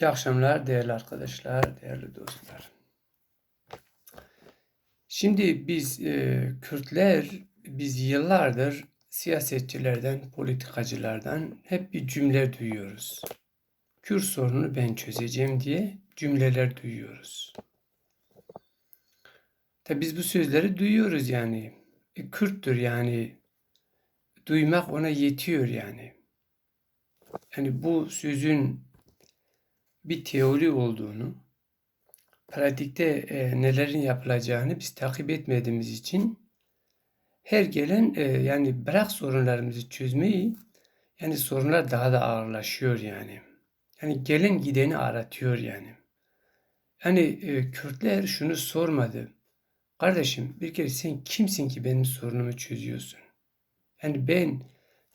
İyi akşamlar değerli arkadaşlar, değerli dostlar. Şimdi biz e, Kürtler, biz yıllardır siyasetçilerden, politikacılardan hep bir cümle duyuyoruz. Kürt sorununu ben çözeceğim diye cümleler duyuyoruz. Tabi biz bu sözleri duyuyoruz yani. E, Kürttür yani. Duymak ona yetiyor yani. Yani bu sözün bir teori olduğunu, pratikte e, nelerin yapılacağını biz takip etmediğimiz için her gelen e, yani bırak sorunlarımızı çözmeyi yani sorunlar daha da ağırlaşıyor yani. Yani gelen gideni aratıyor yani. Yani e, Kürtler şunu sormadı. Kardeşim bir kere sen kimsin ki benim sorunumu çözüyorsun? Yani ben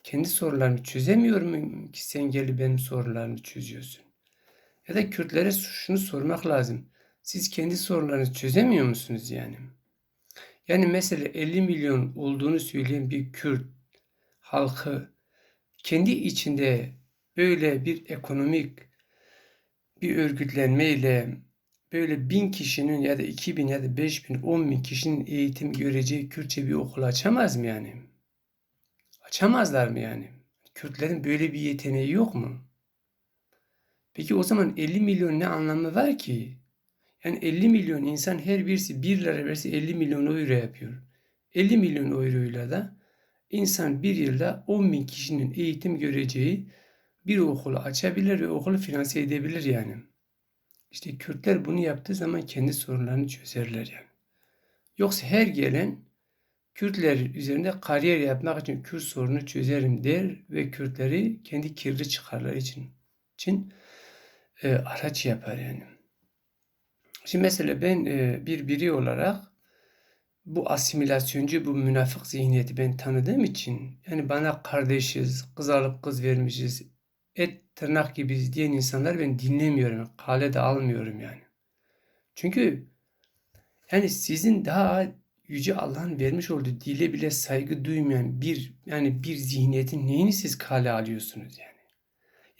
kendi sorularımı çözemiyorum ki sen gelip benim sorularımı çözüyorsun. Ya da Kürtlere şunu sormak lazım. Siz kendi sorunlarınızı çözemiyor musunuz yani? Yani mesela 50 milyon olduğunu söyleyen bir Kürt halkı kendi içinde böyle bir ekonomik bir örgütlenmeyle böyle bin kişinin ya da iki bin ya da beş bin, on bin kişinin eğitim göreceği Kürtçe bir okul açamaz mı yani? Açamazlar mı yani? Kürtlerin böyle bir yeteneği yok mu? Peki o zaman 50 milyon ne anlamı var ki? Yani 50 milyon insan her birisi 1 lira verse 50 milyon euro yapıyor. 50 milyon euroyla da insan bir yılda 10 bin kişinin eğitim göreceği bir okulu açabilir ve okulu finanse edebilir yani. İşte Kürtler bunu yaptığı zaman kendi sorunlarını çözerler yani. Yoksa her gelen Kürtler üzerinde kariyer yapmak için Kürt sorunu çözerim der ve Kürtleri kendi kirli çıkarları için için e, araç yapar yani. Şimdi mesela ben e, bir biri olarak bu asimilasyoncu, bu münafık zihniyeti ben tanıdığım için yani bana kardeşiz, kız alıp kız vermişiz, et tırnak gibiyiz diyen insanlar ben dinlemiyorum, kale de almıyorum yani. Çünkü yani sizin daha Yüce Allah'ın vermiş olduğu dile bile saygı duymayan bir yani bir zihniyetin neyini siz kale alıyorsunuz yani?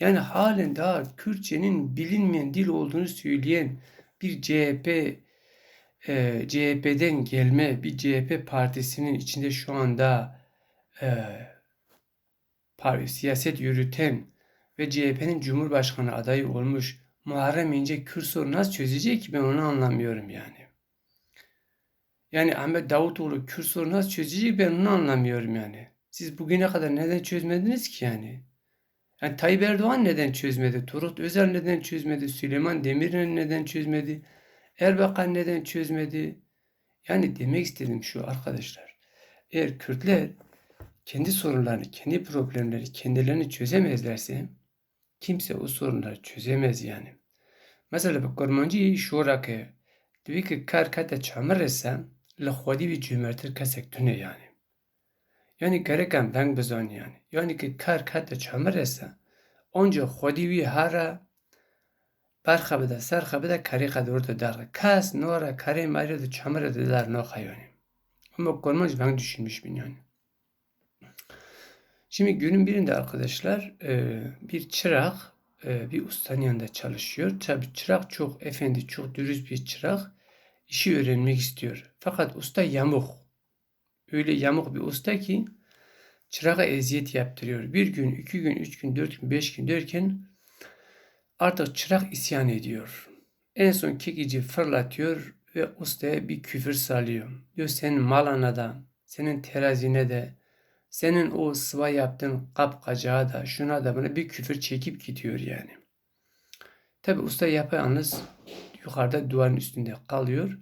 Yani halen daha Kürtçenin bilinmeyen dil olduğunu söyleyen bir CHP e, CHP'den gelme bir CHP partisinin içinde şu anda e, par, siyaset yürüten ve CHP'nin Cumhurbaşkanı adayı olmuş Muharrem İnce Kürt sorunu nasıl çözecek ki ben onu anlamıyorum yani. Yani Ahmet Davutoğlu Kürt sorunu nasıl çözecek ben onu anlamıyorum yani. Siz bugüne kadar neden çözmediniz ki yani? Yani Tayyip Erdoğan neden çözmedi? Turut Özel neden çözmedi? Süleyman Demirel neden çözmedi? Erbakan neden çözmedi? Yani demek istedim şu arkadaşlar. Eğer Kürtler kendi sorunlarını, kendi problemleri kendilerini çözemezlerse kimse o sorunları çözemez yani. Mesela bir kurmancı şurake diyor ki kar kata çamır ise lekhodi bir cümertir kasek yani. Yani gereken deng bizan yani. Yani ki kar kata çamır ise onca خودی وی هر برخه بده سرخه بده کاری قدر da der. Kas nora kare mari de çamır de der no yani. Ama kormacı ben düşünmüş bin yani. Şimdi günün birinde arkadaşlar bir çırak bir ustanın yanında çalışıyor. Tabi çırak çok efendi, çok dürüst bir çırak. işi öğrenmek istiyor. Fakat usta yamuk. Öyle yamuk bir usta ki çırağa eziyet yaptırıyor. Bir gün, iki gün, üç gün, dört gün, beş gün derken artık çırak isyan ediyor. En son kekici fırlatıyor ve ustaya bir küfür salıyor. Diyor senin malana da, senin terazine de, senin o sıva yaptığın kapkacağa da, şuna da bana bir küfür çekip gidiyor yani. Tabi usta yapayalnız yukarıda duvarın üstünde kalıyor.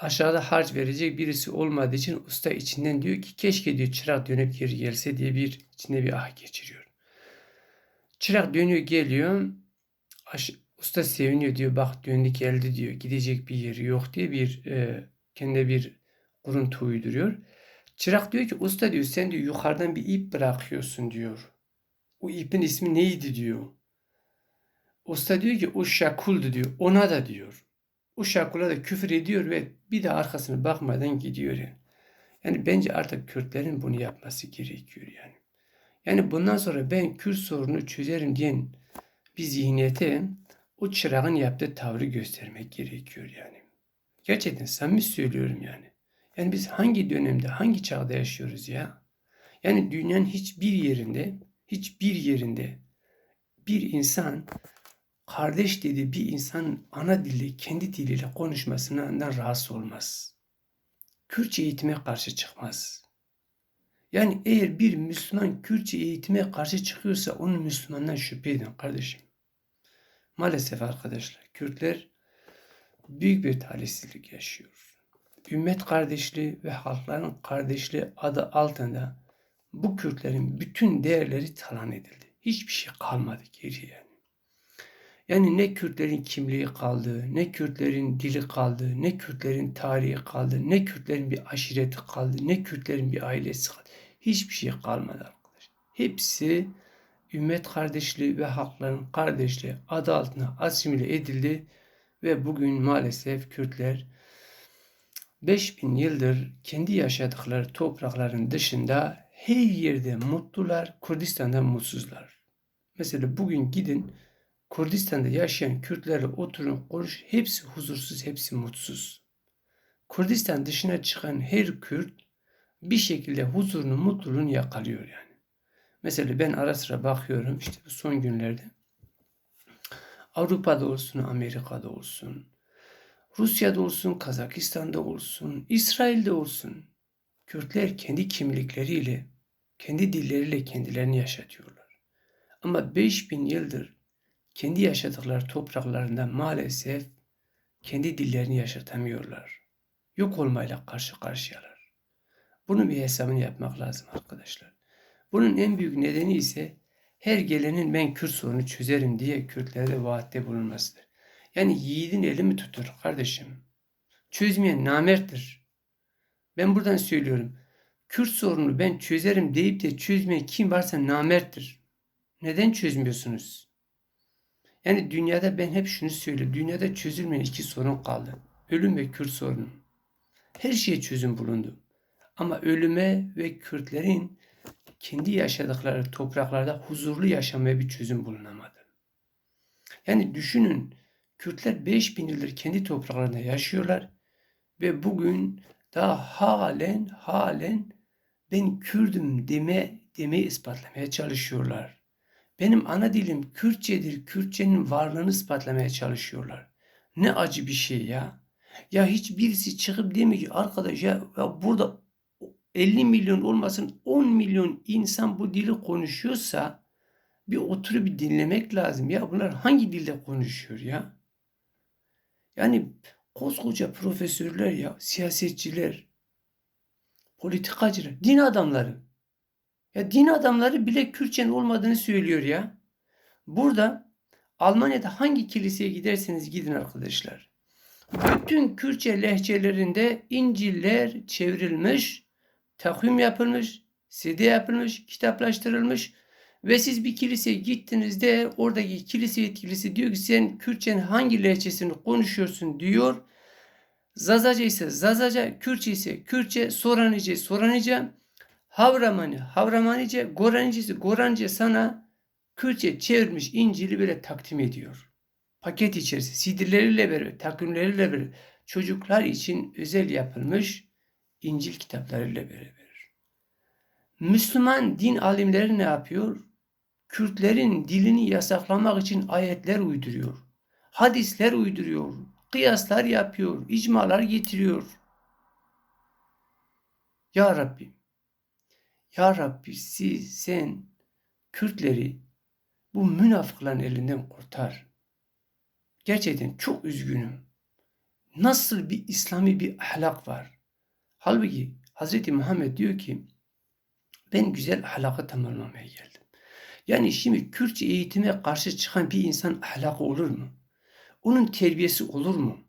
Aşağıda harç verecek birisi olmadığı için usta içinden diyor ki keşke diyor çırak dönüp geri gelse diye bir içinde bir ah geçiriyor. Çırak dönüyor geliyor. Usta seviniyor diyor bak döndü geldi diyor. Gidecek bir yeri yok diye bir e, kendine bir kuruntu uyduruyor. Çırak diyor ki usta diyor sen diyor yukarıdan bir ip bırakıyorsun diyor. O ipin ismi neydi diyor. Usta diyor ki o şakuldu diyor. Ona da diyor. O şakula da küfür ediyor ve bir de arkasına bakmadan gidiyor yani. Yani bence artık Kürtlerin bunu yapması gerekiyor yani. Yani bundan sonra ben Kürt sorunu çözerim diyen bir zihniyete o çırağın yaptığı tavrı göstermek gerekiyor yani. Gerçekten samimi söylüyorum yani. Yani biz hangi dönemde, hangi çağda yaşıyoruz ya? Yani dünyanın hiçbir yerinde, hiçbir yerinde bir insan kardeş dediği bir insanın ana dili, kendi diliyle konuşmasından rahatsız olmaz. Kürtçe eğitime karşı çıkmaz. Yani eğer bir Müslüman Kürtçe eğitime karşı çıkıyorsa onun Müslümandan şüphe edin kardeşim. Maalesef arkadaşlar Kürtler büyük bir talihsizlik yaşıyor. Ümmet kardeşliği ve halkların kardeşliği adı altında bu Kürtlerin bütün değerleri talan edildi. Hiçbir şey kalmadı geriye yani. Yani ne Kürtlerin kimliği kaldı, ne Kürtlerin dili kaldı, ne Kürtlerin tarihi kaldı, ne Kürtlerin bir aşireti kaldı, ne Kürtlerin bir ailesi kaldı. Hiçbir şey kalmadı arkadaşlar. Hepsi ümmet kardeşliği ve halkların kardeşliği adı altına asimile edildi ve bugün maalesef Kürtler 5000 yıldır kendi yaşadıkları toprakların dışında her yerde mutlular, Kürdistan'da mutsuzlar. Mesela bugün gidin Kürdistan'da yaşayan Kürtlerle oturun konuş. Hepsi huzursuz, hepsi mutsuz. Kürdistan dışına çıkan her Kürt bir şekilde huzurunu, mutluluğunu yakalıyor yani. Mesela ben ara sıra bakıyorum işte bu son günlerde Avrupa'da olsun, Amerika'da olsun, Rusya'da olsun, Kazakistan'da olsun, İsrail'de olsun. Kürtler kendi kimlikleriyle, kendi dilleriyle kendilerini yaşatıyorlar. Ama 5000 yıldır kendi yaşadıkları topraklarında maalesef kendi dillerini yaşatamıyorlar. Yok olmayla karşı karşıyalar. Bunun bir hesabını yapmak lazım arkadaşlar. Bunun en büyük nedeni ise her gelenin ben Kürt sorunu çözerim diye Kürtlerde vaatte bulunmasıdır. Yani yiğidin eli mi tutur kardeşim? Çözmeyen namerttir. Ben buradan söylüyorum. Kürt sorunu ben çözerim deyip de çözmeyen kim varsa namerttir. Neden çözmüyorsunuz? Yani dünyada ben hep şunu söylüyorum. Dünyada çözülmeyen iki sorun kaldı. Ölüm ve Kürt sorunu. Her şeye çözüm bulundu. Ama ölüme ve Kürtlerin kendi yaşadıkları topraklarda huzurlu yaşamaya bir çözüm bulunamadı. Yani düşünün Kürtler 5000 yıldır kendi topraklarında yaşıyorlar ve bugün daha halen halen ben Kürdüm deme demeyi ispatlamaya çalışıyorlar. Benim ana dilim Kürtçedir. Kürtçenin varlığını ispatlamaya çalışıyorlar. Ne acı bir şey ya. Ya hiç birisi çıkıp demiyor ki arkadaş ya, ya burada 50 milyon olmasın 10 milyon insan bu dili konuşuyorsa bir oturup bir dinlemek lazım. Ya bunlar hangi dilde konuşuyor ya? Yani koskoca profesörler ya, siyasetçiler, politikacılar, din adamları. Ya din adamları bile Kürtçenin olmadığını söylüyor ya. Burada Almanya'da hangi kiliseye giderseniz gidin arkadaşlar. Bütün Kürtçe lehçelerinde İncil'ler çevrilmiş, takvim yapılmış, CD yapılmış, kitaplaştırılmış ve siz bir kiliseye gittiğinizde oradaki kilise yetkilisi diyor ki sen Kürtçenin hangi lehçesini konuşuyorsun diyor. Zazaca ise Zazaca, Kürtçe ise Kürtçe, Soranice, Soranice, Havramani, Havramanice, Goranicesi, Goranice sana Kürtçe çevirmiş İncil'i böyle takdim ediyor. Paket içerisinde CD'leriyle beraber, takvimleriyle beraber çocuklar için özel yapılmış İncil kitaplarıyla beraber. Müslüman din alimleri ne yapıyor? Kürtlerin dilini yasaklamak için ayetler uyduruyor. Hadisler uyduruyor. Kıyaslar yapıyor. icmalar getiriyor. Ya Rabbi ya Rabbi siz, sen Kürtleri bu münafıkların elinden kurtar. Gerçekten çok üzgünüm. Nasıl bir İslami bir ahlak var. Halbuki Hz. Muhammed diyor ki ben güzel ahlakı tamamlamaya geldim. Yani şimdi Kürtçe eğitime karşı çıkan bir insan ahlakı olur mu? Onun terbiyesi olur mu?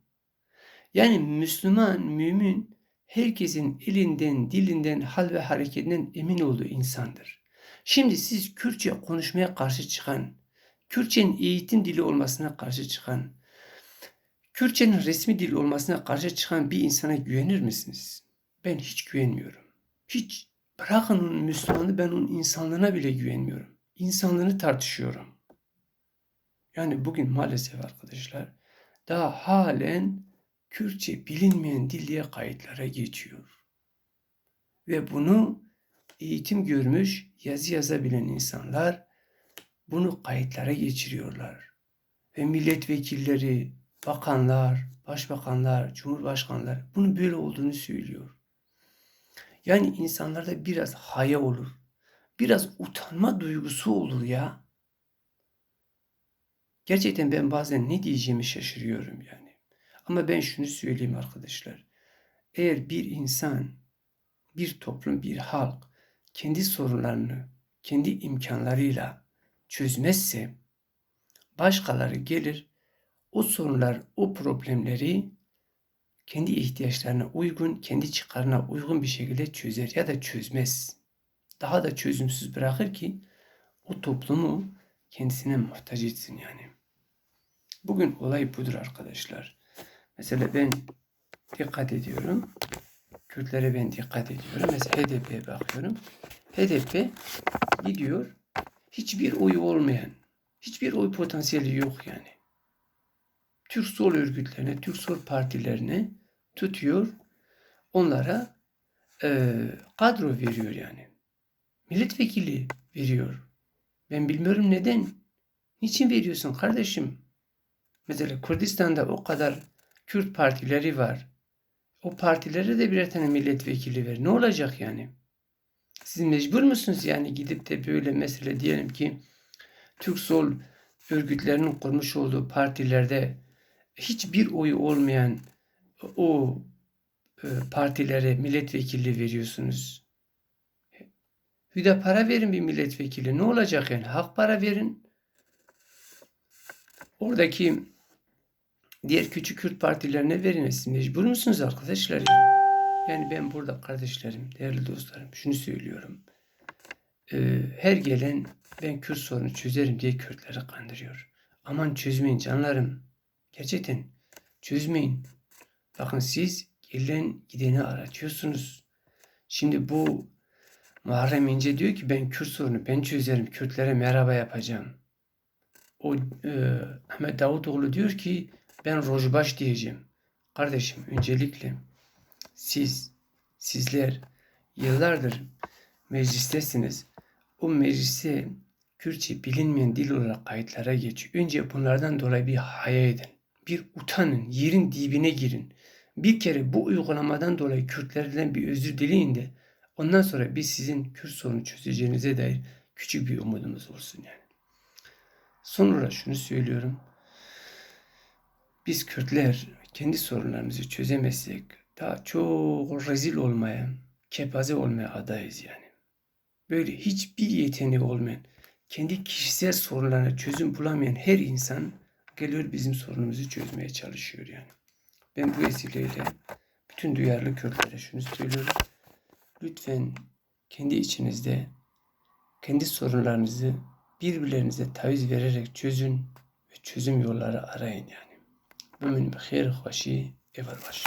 Yani Müslüman, mümin herkesin elinden, dilinden, hal ve hareketinden emin olduğu insandır. Şimdi siz Kürtçe konuşmaya karşı çıkan, Kürtçenin eğitim dili olmasına karşı çıkan, Kürtçenin resmi dil olmasına karşı çıkan bir insana güvenir misiniz? Ben hiç güvenmiyorum. Hiç. Bırakın onun Müslümanı ben onun insanlığına bile güvenmiyorum. İnsanlığını tartışıyorum. Yani bugün maalesef arkadaşlar daha halen Kürtçe bilinmeyen dil diye kayıtlara geçiyor. Ve bunu eğitim görmüş, yazı yazabilen insanlar bunu kayıtlara geçiriyorlar. Ve milletvekilleri, bakanlar, başbakanlar, cumhurbaşkanlar bunun böyle olduğunu söylüyor. Yani insanlarda biraz haya olur. Biraz utanma duygusu olur ya. Gerçekten ben bazen ne diyeceğimi şaşırıyorum yani. Ama ben şunu söyleyeyim arkadaşlar. Eğer bir insan, bir toplum, bir halk kendi sorunlarını kendi imkanlarıyla çözmezse başkaları gelir o sorunlar, o problemleri kendi ihtiyaçlarına uygun, kendi çıkarına uygun bir şekilde çözer ya da çözmez. Daha da çözümsüz bırakır ki o toplumu kendisine muhtaç etsin yani. Bugün olay budur arkadaşlar. Mesela ben dikkat ediyorum. Kürtlere ben dikkat ediyorum. Mesela HDP'ye bakıyorum. HDP gidiyor. Hiçbir oyu olmayan, hiçbir oy potansiyeli yok yani. Türk sol örgütlerine, Türk sol partilerine tutuyor. Onlara e, kadro veriyor yani. Milletvekili veriyor. Ben bilmiyorum neden. Niçin veriyorsun kardeşim? Mesela Kürdistan'da o kadar Kürt partileri var. O partilere de birer tane milletvekili ver. Ne olacak yani? Siz mecbur musunuz yani gidip de böyle mesela diyelim ki Türk sol örgütlerinin kurmuş olduğu partilerde hiçbir oyu olmayan o e, partilere milletvekili veriyorsunuz. para verin bir milletvekili. Ne olacak yani? Hak para verin. Oradaki diğer küçük Kürt partilerine verin. Siz mecbur musunuz arkadaşlar? Yani ben burada kardeşlerim, değerli dostlarım şunu söylüyorum. Ee, her gelen ben Kürt sorunu çözerim diye Kürtleri kandırıyor. Aman çözmeyin canlarım. Gerçekten çözmeyin. Bakın siz gelen gideni aratıyorsunuz. Şimdi bu Muharrem İnce diyor ki ben Kürt sorunu ben çözerim. Kürtlere merhaba yapacağım. O e, Ahmet Davutoğlu diyor ki ben rojbaş diyeceğim. Kardeşim öncelikle siz, sizler yıllardır meclistesiniz. O meclise Kürtçe bilinmeyen dil olarak kayıtlara geçiyor. Önce bunlardan dolayı bir haya edin. Bir utanın, yerin dibine girin. Bir kere bu uygulamadan dolayı Kürtlerden bir özür dileyin de ondan sonra biz sizin Kürt sorunu çözeceğinize dair küçük bir umudumuz olsun yani. Sonra şunu söylüyorum. Biz Kürtler kendi sorunlarımızı çözemezsek daha çok rezil olmaya, kepaze olmaya adayız yani. Böyle hiçbir yeteneği olmayan, kendi kişisel sorunlarına çözüm bulamayan her insan geliyor bizim sorunumuzu çözmeye çalışıyor yani. Ben bu vesileyle bütün duyarlı Kürtlere şunu söylüyorum. Lütfen kendi içinizde kendi sorunlarınızı birbirlerinize taviz vererek çözün ve çözüm yolları arayın yani. Bu benim hayır hoşi evar var.